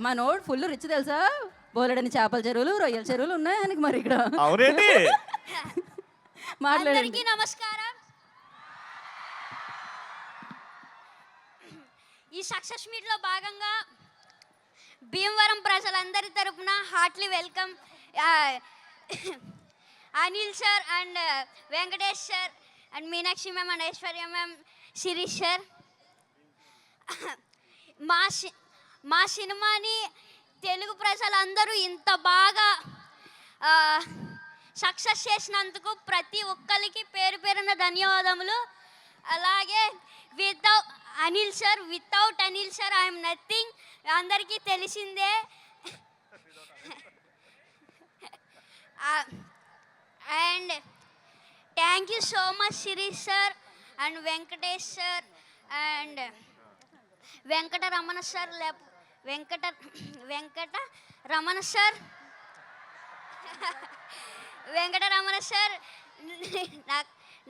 మనోడు full rich తెలుసా? బోలెడని చేపల చెరువులు రొయ్యల చెరువులు ఉన్నాయి ఆయనకి మరి ఇక్కడ. అవునండి. మాట్లాడండి. అందరికీ నమస్కారం. ఈ సక్సెస్ మీట్లో భాగంగా భీమవరం ప్రజలందరి తరపున heartly welcome Anil sir and Venkatesh sir and Meenakshi ma'am and Aishwarya ma'am Sirish sir మా సి- మా సినిమాని తెలుగు ప్రజలందరూ ఇంత బాగా సక్సెస్ చేసినందుకు ప్రతి ఒక్కరికి పేరు పేరున ధన్యవాదములు. అలాగే without Anil sir without Anil sir I'm nothing. అందరికీ తెలిసిందే. And thank you so much Sirish sir and Venkatesh sir and Venkataramana sir లేకపోతే వెంకట వెంకట రమణ సార్. వెంకట రమణ సార్ నా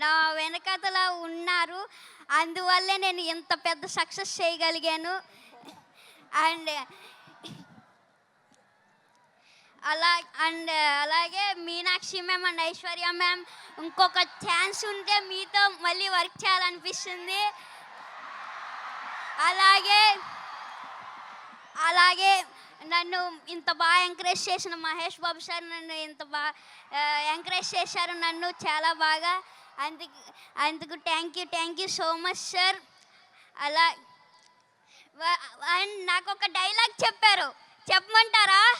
నా వెనకతల ఉన్నారు. అందువల్లే నేను ఇంత పెద్ద సక్సెస్ చేయగలిగాను. అండ్ అలా అండ్ అలాగే Meenakshi ma'am and Aishwarya ma'am ఇంకొక ఛాన్స్ ఉంటే మీతో మళ్ళీ వర్క్ చేయాలనిపిస్తుంది. అలాగే అలాగే నన్ను ఇంత బాగా ఎంకరేజ్ చేసిన మహేష్ బాబు సార్ నన్ను ఇంత బాగా ఎంకరేజ్ చేశారు నన్ను చాలా బాగా. అందుకు అందుకు thank you thank you so much sir అలా అండ్ నాకు ఒక డైలాగ్ చెప్పారు. చెప్పమంటారా?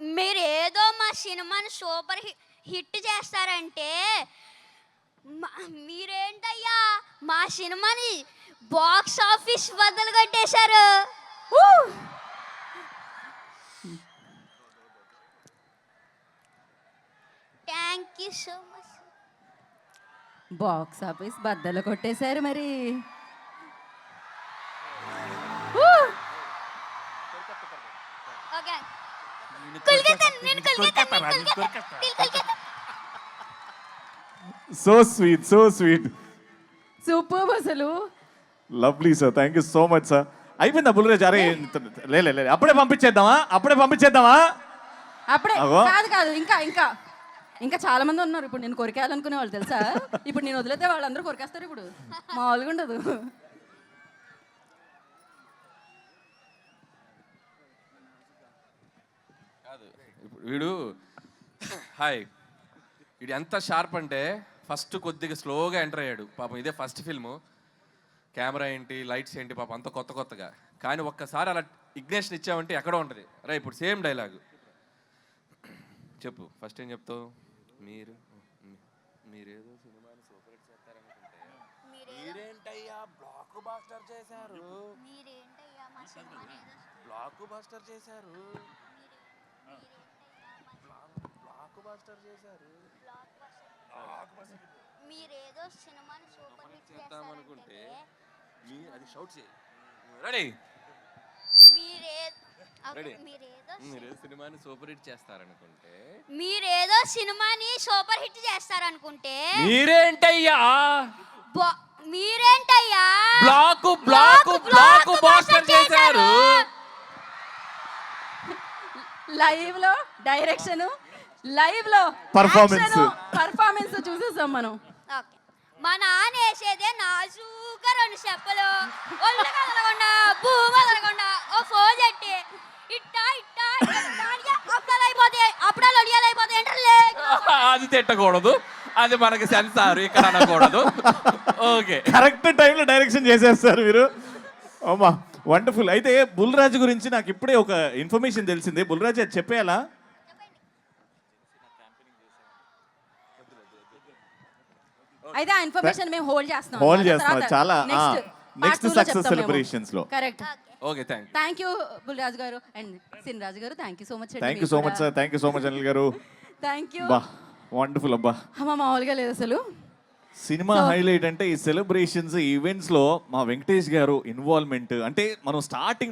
మీరు ఏదో మా సినిమాని సూపర్ హిట్ చేస్తారంటే మా- మీరేంటయ్యా? మా సినిమాని బాక్స్ ఆఫీస్ బద్దలు కొట్టేశారు. Thank you so much box office బద్దలు కొట్టేశారు మరి. సో స్వీట్ సో స్వీట్ అసలు? Lovely sir thank you so much sir అయిపోయిందా బుల్రాజ్ అరే లే లే, లే. అప్పుడే పంపించేద్దామా? అప్పుడే పంపించేద్దామా? అప్పుడే. అగో. కాదు కాదు. ఇంకా ఇంకా. ఇంకా చాలా మంది ఉన్నారు. ఇప్పుడు నేను కొరికేయాలనుకునే వాళ్ళు తెలుసా? ఇప్పుడు నేను వదిలేతే వాళ్ళందరూ కొరికేస్తారు ఇప్పుడు. మామూలుగా ఉండదు. కాదు. ఇప్పుడు వీడు హాయ్. వీడు ఎంత షార్ప్ అంటే ఫస్ట్ కొద్దిగా స్లోగా ఎంటర్ అయ్యాడు. పాపం ఇదే ఫస్ట్ ఫిల్ము. కెమెరా ఏంటి లైట్స్ ఏంటి పాపం అంత కొత్త కొత్తగా. కానీ ఒక్కసారి అలా ఇగ్నేషన్ ఇచ్చామంటే ఎక్కడో ఉంటుంది. రా ఇప్పుడు సేమ్ డైలాగ్. చెప్పు ఫస్ట్ ఏం చెప్తావు? మీరు మీరేదో సినిమాని సూపర్ హిట్ చేస్తారనుకుంటే. మీరేంటయ్యా బ్లాక్ బాస్టర్ చేశారు? మీరేంటయ్యా మా సినిమాని ఏదో బ్లాక్ బాస్టర్ చేశారు? బ్లాక్ బాస్టర్ చేశారు? మీరేదో సినిమాని సూపర్ హిట్ చేస్తారనుకుంటే మీ అది షౌట్ చేయి. రెడీ? మీరేదో మీరు సినిమాని సూపర్ హిట్ చేస్తారనుకుంటే మీరేదో సినిమాని సూపర్ హిట్ చేస్తారనుకుంటే మీరేంటయ్యా? బా- మీరేంటయ్యా? బ్లాక్ బ్లాక్ బ్లాక్ బాస్టర్ చేశారు. లైవ్లో డైరెక్షన్ లైవ్లో Performance. పర్ఫార్మెన్స్ చూసేసాం మనం. ఓకే. మా నాన్న వేసేదే నాజూగా రెండు చెప్పలు. ఒళ్ళు కదలకుండా భూమి కదలకుండా ఓ ఫోన్ చెట్టి ఇట్టా ఇట్టా అది తిట్టకూడదు. అది మనకి సెన్సార్ ఇక్కడ అనకూడదు. ఓకే. కరెక్ట్ టైంలో డైరెక్షన్ చేసేస్తారు మీరు. అమ్మా వండర్ఫుల్. అయితే బుల్రాజు గురించి నాకు ఇప్పుడే ఒక ఇన్ఫర్మేషన్ తెలిసింది. బుల్రాజు అది చెప్పేయాలా? అయితే ఆ ఇన్ఫర్మేషన్ మేము హోల్డ్ చేస్తున్నాం Hold చేస్తున్నాం. చాలా, next success celebrations లో. Correct okay thank thank you Bulraju గారు అండ్ సిన్రాజు గారు. Thank you so much thank you so much sir thank you so much Anil గారు. థ్యాంక్ యూ బా వండర్ఫుల్ అబ్బా. అమ్మ మామూలుగా లేదు అసలు. సినిమా హైలైట్ అంటే ఈ సెలబ్రేషన్స్ ఈవెంట్స్లో మా వెంకటేష్ గారు ఇన్వాల్వ్మెంట్ అంటే మనం స్టార్టింగ్